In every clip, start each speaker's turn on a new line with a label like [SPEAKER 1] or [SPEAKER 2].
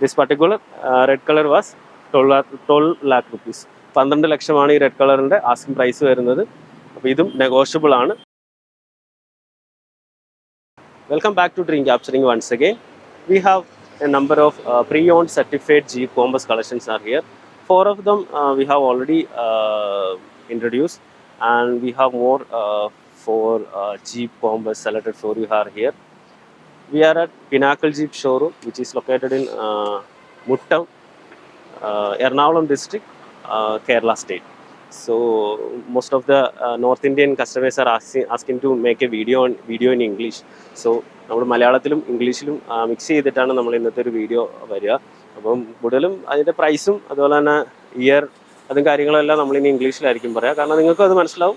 [SPEAKER 1] This particular red colour was twelve lakh rupees പന്ത്രണ്ട് ലക്ഷമാണ് ഈ റെഡ് കളറിന്റെ ആസ്കിംഗ് പ്രൈസ് വരുന്നത്. അപ്പോൾ ഇതും നെഗോഷ്യബിൾ ആണ്. Welcome back to dream capturing once again we have a number of pre-owned certified Jeep Compass collections are here four of them we have already already and we have more four more Compass selected for you here selected for you are here we are at pinnacle jeep showroom which is located in uh, muttam uh, ernakulam district uh, kerala state so most of the uh, north indian customers are asking, asking to make a video on video in english so നമ്മൾ മലയാളത്തിലും ഇംഗ്ലീഷിലും mix ചെയ്തിട്ടാണ് നമ്മൾ ഇന്നത്തെ ഒരു video വരിക അപ്പം കൂടുതലും അതിന്റെ പ്രൈസും അതുപോലെ തന്നെ ഇയർ അതും കാര്യങ്ങളെല്ലാം നമ്മൾ ഇനി ഇംഗ്ലീഷിലായിരിക്കും പറയാം കാരണം നിങ്ങൾക്കും അത് മനസ്സിലാവും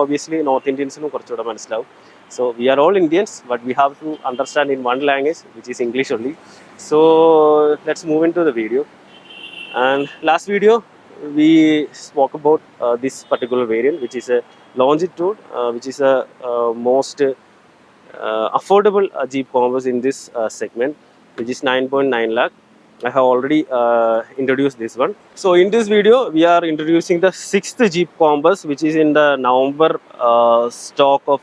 [SPEAKER 1] ഓബിയസ്ലി നോർത്ത് ഇന്ത്യൻസിനും കുറച്ചുകൂടെ മനസ്സിലാവും So we are all Indians, but we have to understand in one language, which is English only. So let's move into the video. And last video, we spoke about uh, this particular variant, which is a longitude, uh, which is a uh, most uh, affordable uh, Jeep Converse in this uh, segment, which is 9.9 lakh. I have already uh, introduced this one. So in this video, we are introducing the sixth Jeep Compass, which is in the November uh, stock of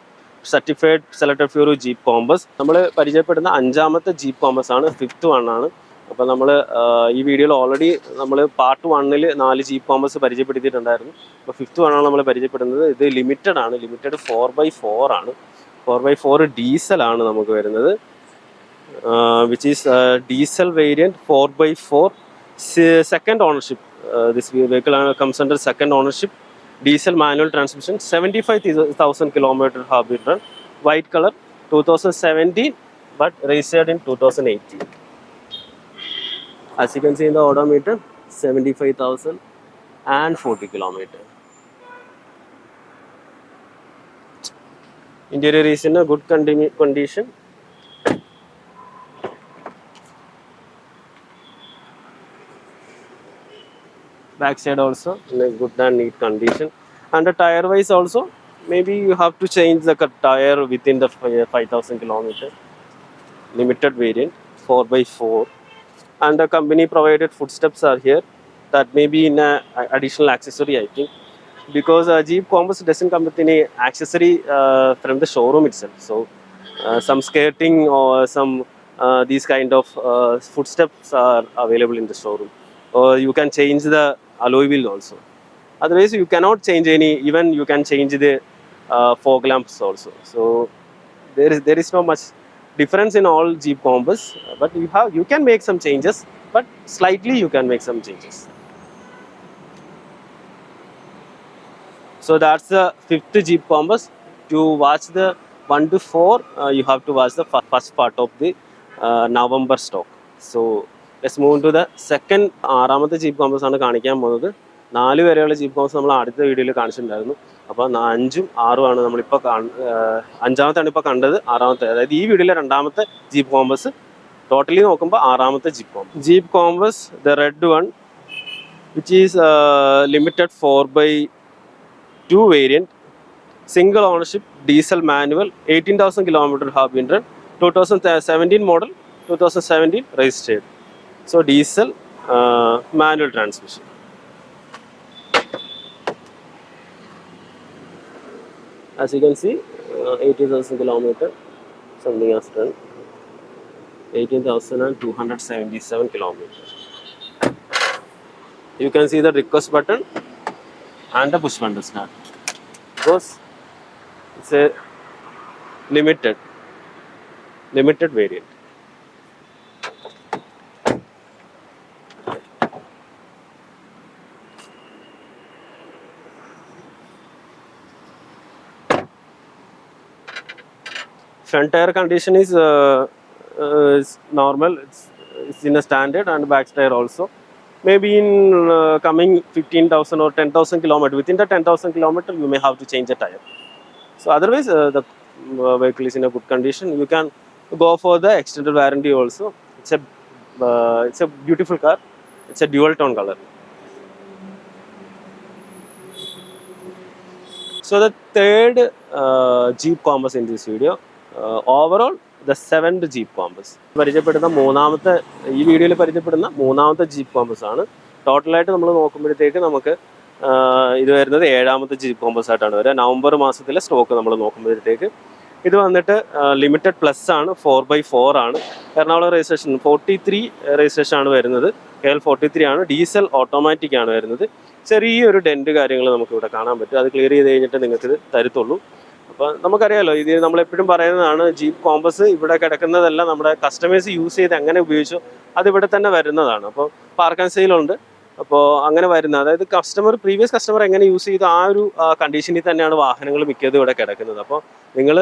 [SPEAKER 1] certified selected ഫ്യൂറോ Jeep Compass നമ്മൾ പരിചയപ്പെടുന്ന അഞ്ചാമത്തെ Jeep Compass ആണ് fifth one ആണ്. അപ്പോൾ നമ്മൾ ഈ വീഡിയോയിൽ already നമ്മൾ പാർട്ട് വണ്ണിൽ നാല് ജീപ്പ് കോമ്പസ് പരിചയപ്പെടുത്തിയിട്ടുണ്ടായിരുന്നു. അപ്പോൾ ഫിഫ്ത്ത് വൺ ആണ് നമ്മൾ പരിചയപ്പെടുന്നത്. ഇത് ലിമിറ്റഡ് ആണ്. ലിമിറ്റഡ് ഫോർ ബൈ ഫോർ ആണ്. ഫോർ ബൈ ഫോർ ഡീസൽ ആണ് നമുക്ക് വരുന്നത്. Which is diesel variant four by four second ownership this vehicle comes under second ownership diesel manual transmission seventy five thousand kilometre has run white colour two thousand seventeen but registered in two thousand eighteen as you can see in the odometer 75000 and 40 kilometer. Interior is in a good condi- condition. Back side also. In a good and neat condition. And the tire wise also maybe you have to change the tire within the 5000 kilometer limited variant 4 by 4 and the company provided footsteps are here. That may be in a a- additional accessory i think. Because uh, jeep compass doesn't come with any accessory uh, from the showroom itself. So uh, some skirting or some uh, these kind of uh, footsteps are available in the showroom. Or you can change the alloy wheel also otherwise you cannot change any even you can change the uh, fog lamps also so there is there is no much difference in all Jeep Compass, but you have you can make some changes, but slightly you can make some changes. So that's the fifth Jeep Compass. To watch the one to four, uh, you have to watch the first part of the uh, November stock. So let's move to the second ആറാമത്തെ Jeep compass ആണ് കാണിക്കാൻ പോകുന്നത്. നാല് വരെയുള്ള ചീപ്പ് compass നമ്മൾ അടുത്ത വീഡിയോയിൽ കാണിച്ചിട്ടുണ്ടായിരുന്നു. അപ്പോൾ അഞ്ചും ആറുമാണ് നമ്മളിപ്പോൾ അഞ്ചാമത്താണ് ഇപ്പോൾ കണ്ടത്. ആറാമത്തെ അതായത് ഈ വീഡിയോയിലെ രണ്ടാമത്തെ ജീപ്പ് കോമ്പസ് ടോട്ടലി നോക്കുമ്പോൾ ആറാമത്തെ Jeep Compass Jeep Compass the red one which is limited four by two variant single ownership diesel manual eighteen thousand kilometre has two thousand seventeen model two thousand seventeen registered so diesel manual transmission as you can see uh, 80,000 kilometer something has done 18,277 kilometers you can see the request button and the push button start because it's a limited limited variant front tire condition is, uh, uh, is normal. It's, it's in a standard and back tire also. Maybe in uh, coming 15000 or 10000 kilometer within the 10000 kilometer you may have to change the tire. So otherwise uh, the uh, vehicle is in a good condition. You can go for the extended warranty also. It's a uh, it's a beautiful car. It's a dual tone color. So the third uh, jeep commerce in this video uh, overall the seventh Jeep Compass പരിചയപ്പെടുന്ന മൂന്നാമത്തെ ഈ വീഡിയോയിൽ പരിചയപ്പെടുന്ന മൂന്നാമത്തെ jeep Compass ആണ്. ടോട്ടലായിട്ട് നമ്മൾ നോക്കുമ്പോഴത്തേക്ക് നമുക്ക് ആ, ഇത് വരുന്നത് ഏഴാമത്തെ ജീപ്പ് കോമ്പസ് ആയിട്ടാണ് വരിക. നവംബർ മാസത്തിലെ സ്റ്റോക്ക് നമ്മൾ നോക്കുമ്പോഴത്തേക്ക്. ഇത് വന്നിട്ട് ലിമിറ്റഡ് പ്ലസ് ആണ് ഫോർ ബൈ ഫോർ ആണ്. Ernakulam registration forty three registration ആണ് വരുന്നത്. കെ എൽ ഫോർട്ടി ത്രീ ആണ്. ഡീസൽ ഓട്ടോമാറ്റിക് ആണ് വരുന്നത്. ചെറിയൊരു ഡെന്റ് കാര്യങ്ങൾ നമുക്ക് ഇവിടെ കാണാൻ പറ്റും. അത് ക്ലിയർ ചെയ്ത് കഴിഞ്ഞിട്ട് നിങ്ങൾക്ക് തരത്തുള്ളൂ. അപ്പോൾ നമുക്കറിയാലോ ഇത് നമ്മളെപ്പോഴും പറയുന്നതാണ് ജീപ്പ് കോമ്പസ് ഇവിടെ കിടക്കുന്നതെല്ലാം നമ്മുടെ കസ്റ്റമേഴ്സ് യൂസ് ചെയ്ത് എങ്ങനെ ഉപയോഗിച്ചോ അത് ഇവിടെ തന്നെ വരുന്നതാണ്. അപ്പോൾ പാർക്ക് ആൻഡ് സെയിലുണ്ട് അപ്പോൾ അങ്ങനെ വരുന്ന അതായത് കസ്റ്റമർ പ്രീവിയസ് കസ്റ്റമർ എങ്ങനെ യൂസ് ചെയ്ത് ആ ഒരു കണ്ടീഷനിൽ തന്നെയാണ് വാഹനങ്ങൾ മിക്കതും ഇവിടെ കിടക്കുന്നത്. അപ്പോൾ നിങ്ങൾ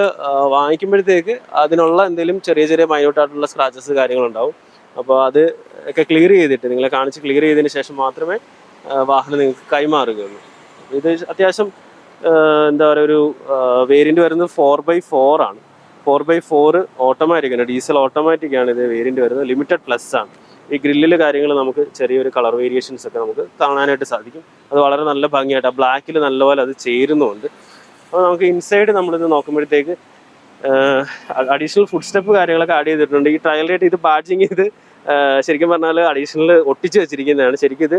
[SPEAKER 1] വാങ്ങിക്കുമ്പോഴത്തേക്ക് അതിനുള്ള എന്തെങ്കിലും ചെറിയ ചെറിയ മൈനോട്ടായിട്ടുള്ള സ്ക്രാച്ചസ് കാര്യങ്ങളുണ്ടാവും. അപ്പോൾ അത് ഒക്കെ ക്ലിയർ ചെയ്തിട്ട് നിങ്ങളെ കാണിച്ച് ക്ലിയർ ചെയ്തതിന് ശേഷം മാത്രമേ വാഹനം നിങ്ങൾക്ക് കൈമാറുകയുള്ളൂ. ഇത് അത്യാവശ്യം എന്താ പറയുക ഒരു വേരിയന്റ് വരുന്നത് ഫോർ ബൈ ഫോർ ആണ്. ഫോർ ബൈ ഫോർ ഓട്ടോമാറ്റിക് ആണ്. ഡീസൽ ഓട്ടോമാറ്റിക് ആണ് ഇത് വേരിയന്റ് വരുന്നത്. ലിമിറ്റഡ് പ്ലസ് ആണ്. ഈ ഗ്രില്ലിൽ കാര്യങ്ങൾ നമുക്ക് ചെറിയൊരു കളർ വേരിയേഷൻസ് ഒക്കെ നമുക്ക് കാണാനായിട്ട് സാധിക്കും. അത് വളരെ നല്ല ഭംഗിയായിട്ട് ആ ബ്ലാക്കിൽ നല്ലപോലെ അത് ചേരുന്നുണ്ട്. അപ്പോൾ നമുക്ക് ഇൻസൈഡ് നമ്മളിത് നോക്കുമ്പോഴത്തേക്ക് അഡീഷണൽ ഫുഡ് സ്റ്റെപ്പ് കാര്യങ്ങളൊക്കെ ആഡ് ചെയ്തിട്ടുണ്ട്. ഈ ട്രയൽ റേറ്റ് ഇത് ബാഡ്ജിങ് ചെയ്ത് ശരിക്കും പറഞ്ഞാൽ അഡീഷണൽ ഒട്ടിച്ച് വെച്ചിരിക്കുന്നതാണ്. ശരിക്കും ഇത്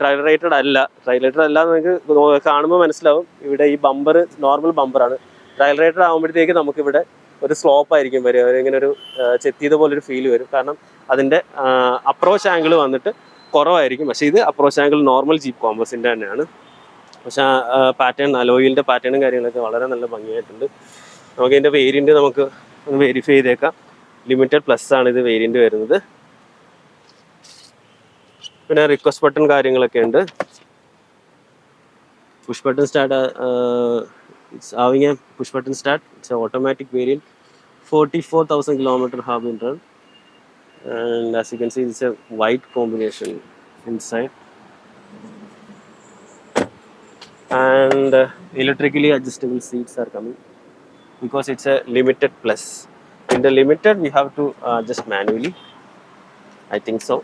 [SPEAKER 1] ട്രൈലറേറ്റഡ് അല്ല. ട്രൈലറേറ്റഡ് അല്ല നിങ്ങൾക്ക് കാണുമ്പോൾ മനസ്സിലാവും. ഇവിടെ ഈ ബമ്പർ നോർമൽ ബമ്പറാണ് ട്രൈലറേറ്റഡ് ആകുമ്പോഴത്തേക്ക് നമുക്കിവിടെ ഒരു സ്ലോപ്പ് ആയിരിക്കും വരിക. ഇങ്ങനെ ഒരു ചെത്തിയത് പോലൊരു ഫീൽ വരും. കാരണം അതിന്റെ അപ്രോച്ച് ആംഗിൾ വന്നിട്ട് കുറവായിരിക്കും. പക്ഷേ ഇത് അപ്രോച്ച് ആംഗിൾ നോർമൽ ജീപ്പ് കോമ്പസിന്റെ തന്നെയാണ്. പക്ഷേ പാറ്റേൺ അലോയിലിന്റെ പാറ്റേണും കാര്യങ്ങളൊക്കെ വളരെ നല്ല ഭംഗിയായിട്ടുണ്ട്. നമുക്ക് ഇതിന്റെ വേരിയന്റ് നമുക്ക് ഒന്ന് വെരിഫൈ ചെയ്തേക്കാം. ലിമിറ്റഡ് പ്ലസ് ആണ് ഇത് വേരിയന്റ് വരുന്നത്. പിന്നെ റിക്വസ്റ്റ് ബട്ടൺ കാര്യങ്ങളൊക്കെ ഉണ്ട്. Push button start it's having a push button start it's automatic variant forty four thousand kilometre ഹാബിൻ run and as you can see it's a white combination inside and electrically adjustable seats are coming because it's a limited plus in the limited we have to adjust manually I think so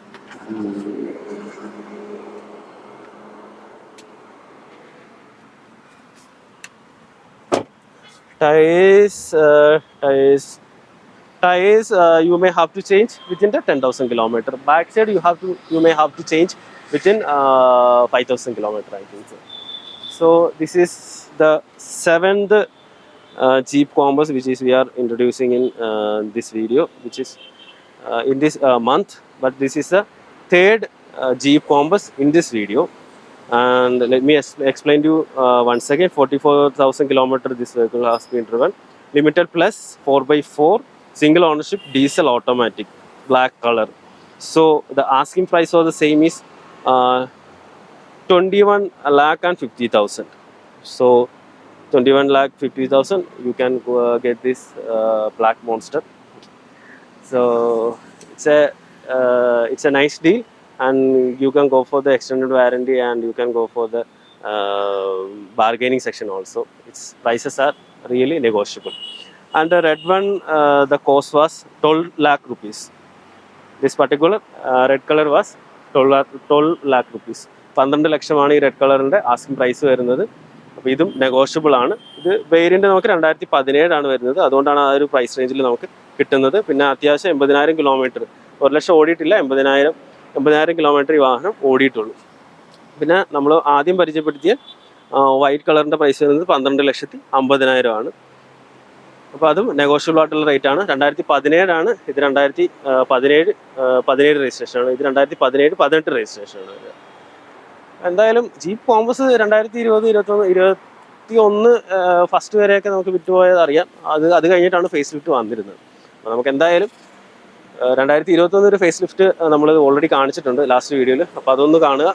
[SPEAKER 1] tires uh, tires tires uh, you may have to change within the 10000 kilometer. Back side you have to you may have to change within uh, 5000 kilometer i think so. So this is the seventh uh, jeep combos which is we are introducing in uh, this video which is uh, in this uh, month. But this is the third jeep combos in this video. And let me explain to you uh, once again 44000 kilometer this vehicle has been driven. Limited plus 4x4 single ownership diesel automatic black color. So the asking price of the same is uh, 21 lakh and 50000 so 21 lakh 50000 you can uh, get this uh, black monster. So it's a uh, it's a nice deal and you can go for the extended warranty and you can go for the uh, bargaining section also its prices are really negotiable and the red one uh, the cost was 12 lakh rupees this particular uh, red color was 12 lakh, 12 lakh rupees പന്ത്രണ്ട് ലക്ഷമാണ് ഈ red കളറിന്റെ asking price വരുന്നത് അപ്പോൾ ഇതും negotiable ആണ് ഇത് variant നമുക്ക് രണ്ടായിരത്തി പതിനേഴാണ് വരുന്നത് അതുകൊണ്ടാണ് ആ ഒരു പ്രൈസ് റേഞ്ചിൽ നമുക്ക് കിട്ടുന്നത് പിന്നെ അത്യാവശ്യം എൺപതിനായിരം കിലോമീറ്റർ ഒരു ലക്ഷം ഓടിയിട്ടില്ല എൺപതിനായിരം എൺപതിനായിരം കിലോമീറ്റർ ഈ വാഹനം ഓടിയിട്ടുള്ളൂ. പിന്നെ നമ്മൾ ആദ്യം പരിചയപ്പെടുത്തിയ വൈറ്റ് കളറിന്റെ പ്രൈസ് വരുന്നത് പന്ത്രണ്ട് ലക്ഷത്തി അമ്പതിനായിരം ആണ്. അപ്പോൾ അതും നെഗോഷ്യബിൾ ആയിട്ടുള്ള റേറ്റ് ആണ്. രണ്ടായിരത്തി പതിനേഴാണ് ഇത് രണ്ടായിരത്തി പതിനേഴ് പതിനേഴ് രജിസ്ട്രേഷൻ ആണ്. ഇത് രണ്ടായിരത്തി പതിനേഴ് പതിനെട്ട് രജിസ്ട്രേഷൻ ആണ്. എന്തായാലും ജീപ്പ് കോമ്പസ് രണ്ടായിരത്തി ഇരുപത് ഇരുപത്തൊന്ന് ഇരുപത്തി ഒന്ന് ഫസ്റ്റ് വരെയൊക്കെ നമുക്ക് വിറ്റുപോയത് അറിയാം. അത് അത് കഴിഞ്ഞിട്ടാണ് ഫേസ് ലിഫ്റ്റ് വന്നിരുന്നത്. അപ്പോൾ നമുക്ക് എന്തായാലും രണ്ടായിരത്തി ഇരുപത്തൊന്ന് ഒരു ഫേസ് ലിഫ്റ്റ് നമ്മൾ ഓൾറെഡി കാണിച്ചിട്ടുണ്ട് ലാസ്റ്റ് വീഡിയോയിൽ അപ്പോൾ അതൊന്ന് കാണുക.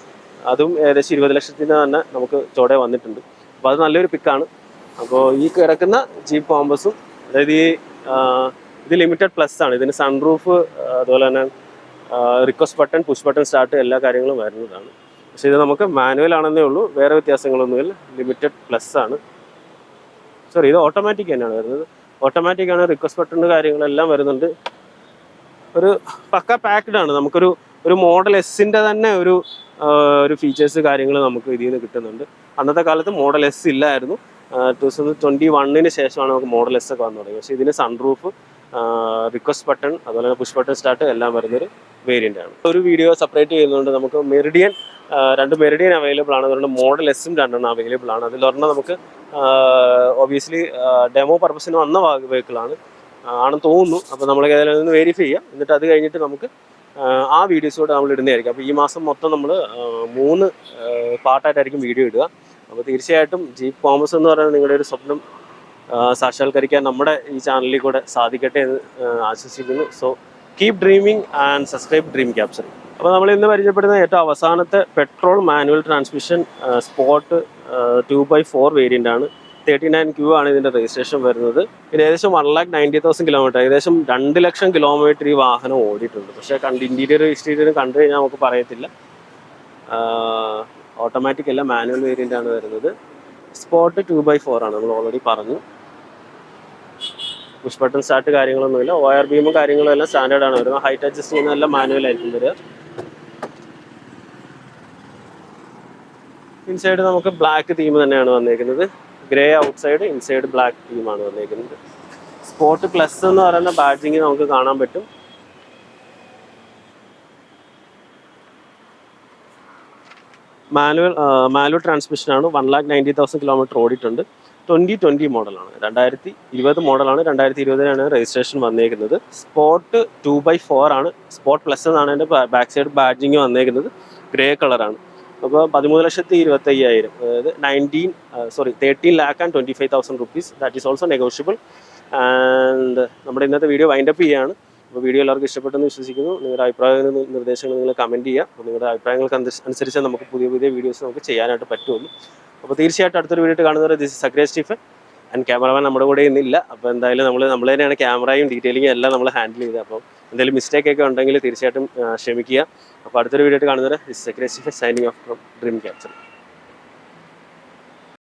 [SPEAKER 1] അതും ഏകദേശം ഇരുപത് ലക്ഷത്തിന് തന്നെ നമുക്ക് ചോടെ വന്നിട്ടുണ്ട്. അപ്പോൾ അത് നല്ലൊരു പിക്കാണ് അപ്പോൾ ഈ കിടക്കുന്ന ജീപ്പ് കോമ്പസും അതായത് ഈ ഇത് ലിമിറ്റഡ് പ്ലസ് ആണ്. ഇതിന് സൺറൂഫ് അതുപോലെ തന്നെ request button push button start എല്ലാ കാര്യങ്ങളും വരുന്നതാണ്. പക്ഷെ ഇത് നമുക്ക് മാനുവൽ ആണെന്നേ ഉള്ളൂ. വേറെ വ്യത്യാസങ്ങളൊന്നുമില്ല. ലിമിറ്റഡ് പ്ലസ് ആണ്. സോറി ഇത് ഓട്ടോമാറ്റിക് തന്നെയാണ് വരുന്നത്. ഓട്ടോമാറ്റിക് ആണ് റിക്വസ്റ്റ് ബട്ടൺ കാര്യങ്ങളെല്ലാം വരുന്നുണ്ട്. ഒരു പക്ക പാക്ക്ഡ് ആണ്. നമുക്കൊരു ഒരു മോഡൽ എസിന്റെ തന്നെ ഒരു ഒരു ഫീച്ചേഴ്സ് കാര്യങ്ങൾ നമുക്ക് ഇതിൽ നിന്ന് കിട്ടുന്നുണ്ട്. അന്നത്തെ കാലത്ത് മോഡൽ എസ് ഇല്ലായിരുന്നു. ടു തൗസൻഡ് ട്വന്റി വണ്ണിന് ശേഷമാണ് നമുക്ക് മോഡൽ എസ് ഒക്കെ വന്നു തുടങ്ങി പക്ഷേ ഇതിന് സൺറൂഫ് റിക്വസ്റ്റ് ബട്ടൺ അതുപോലെ തന്നെ പുഷ് ബട്ടൺ സ്റ്റാർട്ട് എല്ലാം വരുന്നൊരു വേരിയന്റ് ആണ്. ഒരു വീഡിയോ സെപ്പറേറ്റ് ചെയ്യുന്നതുകൊണ്ട് നമുക്ക് മെറിഡിയൻ രണ്ട് മെറിഡിയൻ അവൈലബിൾ ആണ്. അതുകൊണ്ട് മോഡൽ എസും രണ്ടെണ്ണം അവൈലബിൾ ആണ്. അതിൽ അതിലൊരെണ്ണം നമുക്ക് ഒബിയസ്ലി ഡെമോ പർപ്പസിന് വന്ന വെഹിക്കിളാണ് ആണെന്ന് തോന്നുന്നു. അപ്പോൾ നമ്മൾ ഏതായാലും ഒന്ന് വെരിഫൈ ചെയ്യാം. എന്നിട്ട് അത് കഴിഞ്ഞിട്ട് നമുക്ക് ആ, വീഡിയോസിലൂടെ നമ്മൾ ഇടുന്നതായിരിക്കും. അപ്പോൾ ഈ മാസം മൊത്തം നമ്മൾ മൂന്ന് പാർട്ടായിട്ടായിരിക്കും വീഡിയോ ഇടുക. അപ്പോൾ തീർച്ചയായിട്ടും ജീപ്പ് കോമേഴ്സ് എന്ന് പറയുന്നത് നിങ്ങളുടെ ഒരു സ്വപ്നം സാക്ഷാത്കരിക്കാൻ നമ്മുടെ ഈ ചാനലിൽ കൂടെ സാധിക്കട്ടെ എന്ന് ആശ്വസിക്കുന്നു so keep dreaming and subscribe dream capture അപ്പോൾ നമ്മൾ ഇന്ന് പരിചയപ്പെടുന്ന ഏറ്റവും അവസാനത്തെ petrol manual transmission spot two by four variant ആണ്. തേർട്ടി നയൻ ക്യൂ ആണ് ഇതിന്റെ രജിസ്ട്രേഷൻ വരുന്നത്. ഇത് ഏകദേശം one lakh ninety thousand kilometre ഏകദേശം രണ്ട് ലക്ഷം കിലോമീറ്റർ ഈ വാഹനം ഓടിയിട്ടുണ്ട്. പക്ഷേ കണ്ട് ഇന്റീരിയർ എക്സ്റ്റീരിയർ കണ്ടു കഴിഞ്ഞാൽ നമുക്ക് പറയത്തില്ല. ഓട്ടോമാറ്റിക് അല്ല മാനുവൽ വേരിയന്റ് ആണ് വരുന്നത്. സ്പോട്ട് ടു ബൈ ഫോർ ആണ് നമ്മൾ ഓൾറെഡി പറഞ്ഞു. പുഷ് ബട്ടൺ സ്റ്റാർട്ട് കാര്യങ്ങളൊന്നുമില്ല. ഓയർ ബീമും കാര്യങ്ങളും എല്ലാം സ്റ്റാൻഡേർഡ് ആണ്. വരുന്നത് ഹൈറ്റ് അഡ്ജസ്റ്റ് ചെയ്യുന്നതെല്ലാം മാനുവൽ ആയിരിക്കും വരിക. ഇൻസൈഡ് നമുക്ക് ബ്ലാക്ക് തീം തന്നെയാണ് വന്നേക്കുന്നത്. ഗ്രേ ഔട്ട്സൈഡ് ഇൻസൈഡ് ബ്ലാക്ക് തീമാണ് വന്നേക്കുന്നത്. സ്പോർട്ട് പ്ലസ് എന്ന് പറയുന്ന ബാഡ്ജിങ് നമുക്ക് കാണാൻ പറ്റും. മാനുവൽ മാനുവൽ ട്രാൻസ്മിഷൻ ആണ്. One lakh ninety thousand kilometre ഓടിയിട്ടുണ്ട്. ട്വന്റി ട്വന്റി മോഡലാണ് രണ്ടായിരത്തി ഇരുപത് മോഡലാണ് രണ്ടായിരത്തി ഇരുപതിനാണ് രജിസ്ട്രേഷൻ വന്നേക്കുന്നത്. സ്പോട്ട് ടു ബൈ ഫോർ ആണ്. സ്പോട്ട് പ്ലസ് എന്നാണ് എന്റെ ബാക്ക് സൈഡ് ബാഡ്ജിങ് വന്നേക്കുന്നത്. ഗ്രേ കളറാണ് അപ്പോൾ പതിമൂന്ന് ലക്ഷത്തി ഇരുപത്തി അയ്യായിരം അതായത് nineteen sorry thirteen lakh and twenty five thousand rupees that is also negotiable and നമ്മുടെ ഇന്നത്തെ വീഡിയോ വൈൻഡപ്പ് ചെയ്യുകയാണ്. അപ്പോൾ വീഡിയോ എല്ലാവർക്കും ഇഷ്ടപ്പെട്ടെന്ന് വിശ്വസിക്കുന്നു. നിങ്ങളുടെ അഭിപ്രായങ്ങൾ നിർദ്ദേശങ്ങൾ നിങ്ങൾ കമന്റ് ചെയ്യുക. അപ്പോൾ നിങ്ങളുടെ അഭിപ്രായങ്ങൾക്ക് അനുസ- അനുസരിച്ച് നമുക്ക് പുതിയ പുതിയ വീഡിയോസ് നമുക്ക് ചെയ്യാനായിട്ട് പറ്റുള്ളൂ. അപ്പോൾ തീർച്ചയായിട്ടും അടുത്തൊരു വീഡിയോ കാണുന്നവരെ this Zakariya Stephen. And cameraman നമ്മുടെ കൂടെ ഇന്നില്ല. അപ്പോൾ എന്തായാലും നമ്മൾ നമ്മൾ തന്നെയാണ് ക്യാമറയും ഡീറ്റെയിലിങ്ങും എല്ലാം നമ്മൾ ഹാൻഡിൽ ചെയ്തത്. അപ്പോൾ എന്തെങ്കിലും മിസ്റ്റേക്ക് ഒക്കെ ഉണ്ടെങ്കിൽ തീർച്ചയായിട്ടും ക്ഷമിക്കുക. അപ്പോൾ അടുത്തൊരു വീഡിയോ ആയിട്ട് കാണുന്നത് is Stephen signing off from dream capture